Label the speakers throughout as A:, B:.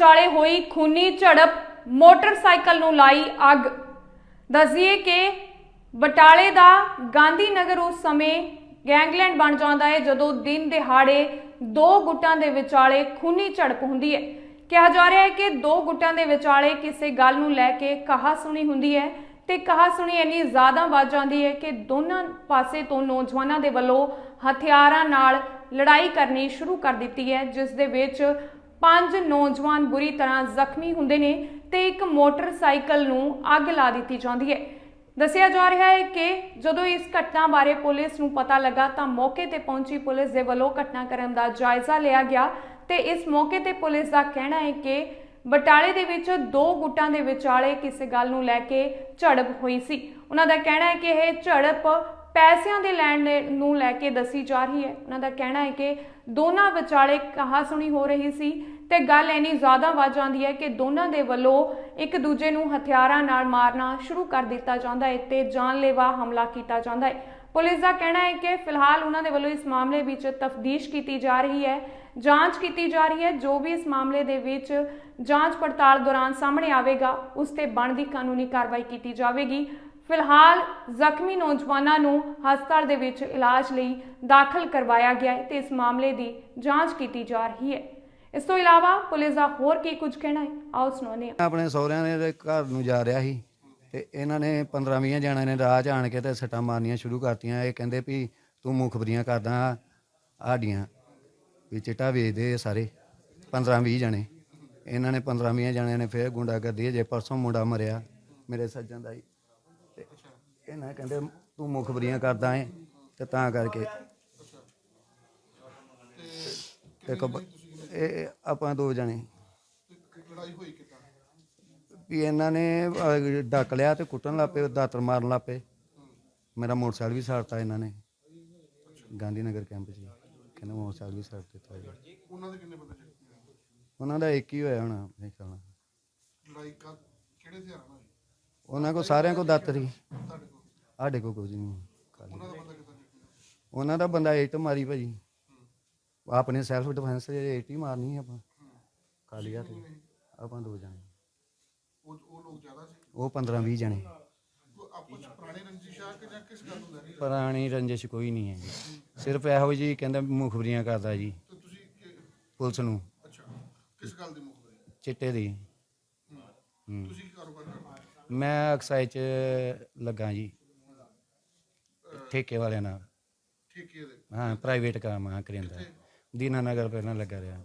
A: ਵਿਚਾਲੇ ਹੋਈ ਖੂਨੀ ਝੜਪ ਮੋਟਰਸਾਈਕਲ ਨੂੰ ਲਾਈ ਅੱਗ। ਦੱਸੀਏ ਕਿ ਬਟਾਲੇ ਦਾ ਗਾਂਧੀ ਨਗਰ ਉਸ ਸਮੇਂ ਗੈਂਗਲੈਂਡ ਬਣ ਜਾਂਦਾ ਹੈ ਜਦੋਂ ਦਿਨ ਦਿਹਾੜੇ ਦੋ ਗੁੱਟਾਂ ਦੇ ਵਿਚਾਲੇ ਖੂਨੀ ਝੜਪ ਹੁੰਦੀ ਹੈ। ਕਿਹਾ ਜਾ ਰਿਹਾ ਹੈ ਕਿ ਦੋ ਗੁੱਟਾਂ ਦੇ ਵਿਚਾਲੇ ਕਿਸੇ ਗੱਲ ਨੂੰ ਲੈ ਕੇ ਕਹਾ ਸੁਣੀ ਹੁੰਦੀ ਹੈ ਤੇ ਕਹਾ ਸੁਣੀ ਇੰਨੀ ਜ਼ਿਆਦਾ ਵੱਜ ਜਾਂਦੀ ਹੈ ਕਿ ਦੋਨਾਂ ਪਾਸੇ ਤੋਂ ਨੌਜਵਾਨਾਂ ਦੇ ਵੱਲੋਂ ਹਥਿਆਰਾਂ ਨਾਲ ਲੜਾਈ ਕਰਨੀ ਸ਼ੁਰੂ ਕਰ ਦਿੱਤੀ ਹੈ, ਜਿਸ ਦੇ ਵਿੱਚ ਪੰਜ ਨੌਜਵਾਨ ਬੁਰੀ ਤਰ੍ਹਾਂ ਜ਼ਖਮੀ ਹੁੰਦੇ ਨੇ ਤੇ ਇੱਕ ਮੋਟਰਸਾਈਕਲ ਨੂੰ ਅੱਗ ਲਾ ਦਿੱਤੀ ਜਾਂਦੀ ਹੈ। ਦੱਸਿਆ ਜਾ ਰਿਹਾ ਹੈ ਕਿ ਜਦੋਂ ਇਸ ਘਟਨਾ ਬਾਰੇ ਪੁਲਿਸ ਨੂੰ ਪਤਾ ਲੱਗਾ ਤਾਂ ਮੌਕੇ ਤੇ ਪਹੁੰਚੀ ਪੁਲਿਸ ਦੇ ਵੱਲੋਂ ਘਟਨਾਕ੍ਰਮ ਦਾ ਜਾਇਜ਼ਾ ਲਿਆ ਗਿਆ ਤੇ ਇਸ ਮੌਕੇ ਤੇ ਪੁਲਿਸ ਦਾ ਕਹਿਣਾ ਹੈ ਕਿ ਬਟਾਲੇ ਦੇ ਵਿੱਚ ਦੋ ਗੁੱਟਾਂ ਦੇ ਵਿਚਾਲੇ ਕਿਸੇ ਗੱਲ ਨੂੰ ਲੈ ਕੇ ਝੜਪ ਹੋਈ ਸੀ। ਉਹਨਾਂ ਦਾ ਕਹਿਣਾ ਹੈ ਕਿ ਇਹ ਝੜਪ ਪੈਸਿਆਂ ਦੇ ਲੈਣ ਦੇ ਨੂੰ ਲੈ ਕੇ ਦੱਸੀ ਜਾ ਰਹੀ ਹੈ। ਉਹਨਾਂ ਦਾ ਕਹਿਣਾ ਹੈ ਕਿ ਦੋਨਾਂ ਵਿਚਾਲੇ ਕਹਾ ਸੁਣੀ ਹੋ ਰਹੀ ਸੀ ਤੇ ਗੱਲ ਇੰਨੀ ਜ਼ਿਆਦਾ ਵੱਧ ਜਾਂਦੀ ਹੈ ਕਿ ਦੋਨਾਂ ਦੇ ਵੱਲੋਂ ਇੱਕ ਦੂਜੇ ਨੂੰ ਹਥਿਆਰਾਂ ਨਾਲ ਮਾਰਨਾ ਸ਼ੁਰੂ ਕਰ ਦਿੱਤਾ ਜਾਂਦਾ ਹੈ ਤੇ ਜਾਨਲੇਵਾ ਹਮਲਾ ਕੀਤਾ ਜਾਂਦਾ ਹੈ। ਪੁਲਿਸ ਦਾ ਕਹਿਣਾ ਹੈ ਕਿ ਫਿਲਹਾਲ ਉਹਨਾਂ ਦੇ ਵੱਲੋਂ ਇਸ ਮਾਮਲੇ ਵਿੱਚ ਤਫਦੀਸ਼ ਕੀਤੀ ਜਾ ਰਹੀ ਹੈ, ਜਾਂਚ ਕੀਤੀ ਜਾ ਰਹੀ ਹੈ। ਜੋ ਵੀ ਇਸ ਮਾਮਲੇ ਦੇ ਵਿੱਚ ਜਾਂਚ ਪੜਤਾਲ ਦੌਰਾਨ ਸਾਹਮਣੇ ਆਵੇਗਾ, ਉਸ ਤੇ ਬਣਦੀ ਕਾਨੂੰਨੀ ਕਾਰਵਾਈ ਕੀਤੀ ਜਾਵੇਗੀ। ਫਿਲਹਾਲ ਜ਼ਖਮੀ ਨੌਜਵਾਨਾਂ ਨੂੰ ਹਸਪਤਾਲ ਦੇ ਵਿੱਚ ਇਲਾਜ ਲਈ ਦਾਖਲ ਕਰਵਾਇਆ ਗਿਆ ਹੈ ਤੇ ਇਸ ਮਾਮਲੇ ਦੀ ਜਾਂਚ ਕੀਤੀ ਜਾ ਰਹੀ ਹੈ। ਇਸ ਤੋਂ ਇਲਾਵਾ ਪੁਲਿਸ ਦਾ ਹੋਰ ਕੀ ਕੁਝ ਕਹਿਣਾ ਹੈ? ਆਓ ਸੁਣਾਉਂਦੇ ਹਾਂ।
B: ਆਪਣੇ ਸਹੁਰਿਆਂ ਦੇ ਘਰ ਨੂੰ ਜਾ ਰਿਹਾ ਸੀ ਤੇ ਇਹਨਾਂ ਨੇ 15-20 ਜਣਿਆਂ ਨੇ ਰਾਹ 'ਚ ਆਣ ਕੇ ਤੇ ਸੱਟਾਂ ਮਾਰਨੀਆਂ ਸ਼ੁਰੂ ਕਰਤੀਆਂ। ਇਹ ਕਹਿੰਦੇ ਵੀ ਤੂੰ ਮੁਖਬਰੀਆਂ ਕਰਦਾ ਸਾਡੀਆਂ ਵੀ ਚਿੱਟਾ ਵੇਚਦੇ ਸਾਰੇ 15-20 ਜਣੇ। ਇਹਨਾਂ ਨੇ 15-20 ਜਣਿਆਂ ਨੇ ਫਿਰ ਗੁੰਡਾਗਰਦੀ ਜੇ ਪਰਸੋਂ ਮੁੰਡਾ ਮਰਿਆ ਮੇਰੇ ਸੱਜਣ ਦਾ ਹੀ ਇਹਨਾਂ ਕਹਿੰਦੇ ਤੂੰ ਮੁਖਬਰੀਆਂ ਕਰਦਾ ਏ ਤੇ ਤਾਂ ਕਰਕੇ। ਤੇ ਕਬ- ਇਹ ਆਪਾਂ ਦੋ ਜਣੇ। ਵੀ ਇਹਨਾਂ ਨੇ ਅਹ, ਡੱਕ ਲਿਆ ਤੇ ਕੁੱਟਣ ਲੱਗ ਪਏ ਦਾਤਰ ਮਾਰਨ ਲੱਗ ਪਏ। ਮੇਰਾ ਮੋਟਰਸਾਈਕਲ ਵੀ ਸਾੜਤਾ ਇਹਨਾਂ ਨੇ। ਗਾਂਧੀ ਨਗਰ ਕੈਂਪ 'ਚ ਹੀ। ਕਹਿੰਦੇ ਮੋਟਰਸਾਈਕਲ ਵੀ ਸਾੜ ਦਿੱਤਾ ਜੀ।
C: ਉਹਨਾਂ ਦੇ ਕਿੰਨੇ ਬੰਦੇ ਜ਼ਖਮੀ ਹੋਏ?
B: ਉਹਨਾਂ ਦਾ ਇੱਕ ਹੀ ਹੋਇਆ ਹੋਣਾ ਮੇਰੇ ਖਿਆਲ ਨਾਲ।
C: ਲੜਾਈ ਕਾ ਕਿਹੜੇ ਹਥਿਆਰਾਂ ਨਾਲ ਹੋਈ?
B: ਉਹਨਾਂ ਕੋ ਸਾਰਿਆਂ ਕੋ ਦਾਤਰ ਹੀ।
C: ਤੁਹਾਡੇ ਕੋਲ?
B: ਸਾਡੇ ਕੋ ਕੁਝ ਨਹੀਂ ਖਾਲੀ।
C: ਉਹਨਾਂ ਦਾ ਬੰਦਾ
B: ਏਟ ਮਾਰੀ ਭਾਜੀ। ਆਪਣੇ ਸੈਲਫ ਡਿਫੈਂਸ ਦੇ ਏਟ ਹੀ ਮਾਰਨੀ ਆਪਾਂ। ਖਾਲੀ ਹੱਥ ਆਪਾਂ ਦੋ ਜਣੇ।
C: ਉਹ ਉਹ ਲੋਕ ਜ਼ਿਆਦਾ ਸੀ?
B: ਉਹ 15 20 ਜਣੇ।
C: ਪੁਰਾਣੇ ਰੰਜਿਸ਼ਾ
B: ਕੋਈ ਨਹੀਂ ਹੈ ਜੀ। ਸਿਰਫ ਇਹੋ ਜੀ ਕਹਿੰਦਾ ਮੁਖਬਰੀਆਂ ਕਰਦਾ ਜੀ। ਪੁਲਿਸ ਨੂੰ।
C: ਅੱਛਾ। ਕਿਸ ਗੱਲ ਦੀ ਮੁਖਬਰੀ?
B: ਚਿੱਟੇ ਦੀ।
C: ਤੁਸੀਂ ਕਾਰੋਬਾਰ?
B: ਮੈਂ ਅਕਸਾਈ ਚ ਲੱਗਾ ਜੀ। ਠੇਕੇ ਵਾਲਿਆਂ ਨਾਲ।
C: ਠੇਕੇ ਦੇ।
B: ਹਾਂ ਪ੍ਰਾਈਵੇਟ ਕੰਮ ਆ ਕਰਿੰਦਾ। ਦੀਨਾ ਨਗਰ ਪਹਿਲਾਂ ਲੱਗਾ ਰਿਹਾ।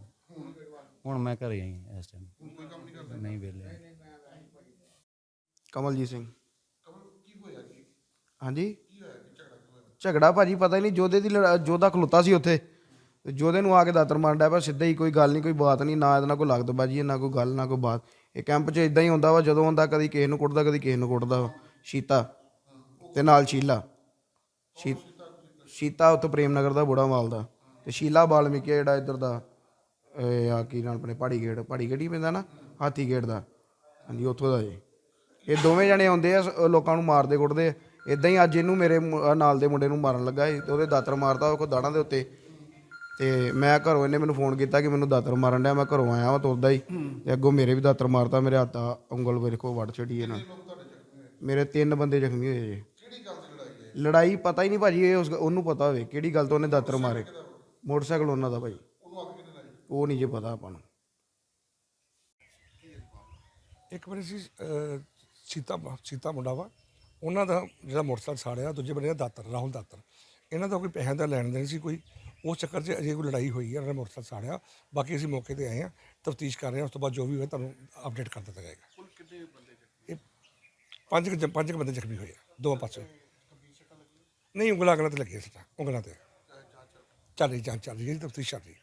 C: ਹੁਣ
B: ਮੈਂ ਘਰੇ ਆਈ ਇਸ ਟਾਈਮ
C: ਹੁਣ ਕੋਈ ਕੰਮ ਨਹੀਂ ਕਰਦਾ?
B: ਨਹੀਂ ਵੇਲੇ
D: ਕਮਲਜੀਤ ਸਿੰਘ।
C: ਕਮਲ ਕੀ ਹੋਇਆ ਜੀ?
D: ਹਾਂਜੀ?
C: ਕੀ ਹੋਇਆ? ਕਿ ਝਗੜਾ ਕਿਉਂ ਹੋਇਆ?
D: ਝਗੜਾ ਭਾਜੀ ਪਤਾ ਹੀ ਨਹੀਂ ਜੋਧੇ ਦੀ ਲੜਾ- ਜੋਧਾ ਖਲੋਤਾ ਸੀ ਉੱਥੇ। ਤੇ ਜੋਧੇ ਨੂੰ ਆ ਕੇ ਦਾਤਰ ਮਾਰਨ ਡਿਆ ਪਿਆ ਸਿੱਧਾ ਹੀ ਕੋਈ ਗੱਲ ਨਹੀਂ ਕੋਈ ਬਾਤ ਨਹੀਂ ਨਾ ਇਹਦੇ ਨਾਲ ਕੋਈ ਲੱਗਦ ਬਾਜੀ ਨਾ ਕੋਈ ਗੱਲ ਨਾ ਕੋਈ ਬਾਤ। ਇਹ ਕੈਂਪ 'ਚ ਇਦਾਂ ਹੀ ਹੁੰਦਾ ਵਾ ਜਦੋਂ ਹੁੰਦਾ ਕਦੀ ਕਿਸੇ ਨੂੰ ਕੁੱਟਦਾ ਕਦੀ ਕਿਸੇ ਨੂੰ ਕੁੱਟਦਾ ਵਾ। ਸ਼ੀਤਾ ਤੇ ਨਾਲ ਸ਼ੀਲਾ। ਸ਼ੀਤਾ ਉੱਥੋਂ ਪ੍ਰੇਮ ਨਗਰ ਦਾ ਬੁੜਾ ਮਾਲ ਦਾ। ਤੇ ਸ਼ੀਲਾ ਬਾਲਮੀਕੀ ਜਿਹੜਾ ਇੱਧਰ ਦਾ ਆ ਕੀ ਨਾਲ ਆਪਣੇ, ਪਹਾੜੀ ਗੇਟ ਪਹਾੜੀ ਗੇਟ ਹੀ ਪੈਂਦਾ ਨਾ, ਹਾਥੀ ਗੇਟ ਦਾ। ਹਾਂਜੀ, ਉੱਥੋਂ ਦਾ ਜੀ। ਇਹ ਦੋਵੇਂ ਜਣੇ ਆਉਂਦੇ ਆ, ਸ- ਲੋਕਾਂ ਨੂੰ ਮਾਰਦੇ ਕੁੱਟਦੇ ਇਦਾਂ ਹੀ ਅੱਜ ਇਹਨੂੰ ਮੇਰੇ ਨਾਲ ਦੇ ਮੁੰਡੇ ਨੂੰ ਮਾਰਨ ਲੱਗਾ ਸੀ, ਤੇ ਉਹਦੇ ਦਾਤਰ ਮਾਰਦਾ ਉਹ ਕੋ ਦਾੜਾਂ ਦੇ ਉੱਤੇ। ਤੇ ਮੈਂ ਘਰੋਂ ਇਹਨੇ ਮੈਨੂੰ ਫੋਨ ਕੀਤਾ ਕਿ ਮੈਨੂੰ ਦਾਤਰ ਮਾਰਨ ਡਿਆ, ਮੈਂ ਘਰੋਂ ਆਇਆ ਵਾ ਤੁਰਦਾ ਹੀ। ਤੇ ਅੱਗੋਂ ਮੇਰੇ ਵੀ ਦਾਤਰ ਮਾਰਤਾ, ਮੇਰੇ ਹੱਥ, ਉਂਗਲ ਮੇਰੇ ਕੋ ਵੜ ਛੜੀ ਇਹਨਾਂ। ਮੇਰੇ ਤਿੰਨ ਬੰਦੇ ਜ਼ਖਮੀ ਹੋਏ ਜੀ।
C: ਲੜਾਈ
D: ਪਤਾ ਹੀ ਨਹੀਂ ਭਾਜੀ, ਇਹ ਉਸ ਉਹਨੂੰ ਪਤਾ ਹੋਵੇ ਕਿਹੜੀ ਗੱਲ ਤੋਂ ਉਹਨੇ ਦਾਤਰ ਮਾਰੇ। ਮੋਟਰਸਾਈਕਲ ਉਹਨਾਂ ਦਾ ਭਾਜੀ।
C: ਉਹਨੂੰ
D: ਉਹ ਨਹੀਂ ਜੇ ਪਤਾ ਆਪਾਂ ਨੂੰ।
E: ਇੱਕ ਵਾਰੀ ਸੀ ਸੀਤਾ ਸੀਤਾ ਮੁੰਡਾ ਵਾ, ਉਹਨਾਂ ਦਾ ਜਿਹੜਾ ਮੋਟਰਸਾਈਕਲ ਸਾੜਿਆ, ਦੂਜੇ ਬੰਦੇ ਦਾ ਦਾਤਰ, ਰਾਹੁਲ ਦਾਤਰ। ਇਹਨਾਂ ਦਾ ਕੋਈ ਪੈਸਿਆਂ ਦਾ ਲੈਣ ਦੇਣ ਸੀ ਕੋਈ, ਉਸ ਚੱਕਰ 'ਚ ਅਜੇ ਕੋਈ ਲੜਾਈ ਹੋਈ ਹੈ ਉਹਨਾਂ ਨੇ ਮੋਟਰਸਾਈਕਲ ਸਾੜਿਆ। ਬਾਕੀ ਅਸੀਂ ਮੌਕੇ ਤੇ ਆਏ ਹਾਂ ਤਫਤੀਸ਼ ਕਰ ਰਹੇ ਹਾਂ, ਉਸ ਤੋਂ ਬਾਅਦ ਜੋ ਵੀ ਹੋਇਆ ਤੁਹਾਨੂੰ ਅਪਡੇਟ ਕਰ ਦਿੱਤਾ ਜਾਏਗਾ। ਇਹ ਪੰਜ ਕੁ ਜ- ਪੰਜ ਕੁ ਬੰਦੇ ਜ਼ਖਮੀ ਹੋਏ ਆ, ਦੋਵਾਂ ਪਾਸੇ ਨਹੀਂ ਉਂਗਲਾਂ ਅਗਲਾ ਤੇ ਲੱਗੀਆਂ ਸੀ ਉਂਗਲਾਂ ਤੇ। ਚੱਲ ਰਹੀ ਜਾਂਚ ਚੱਲ ਰਹੀ ਹੈ ਤਫਤੀਸ਼ ਚੱਲ ਰਹੀ ਹੈ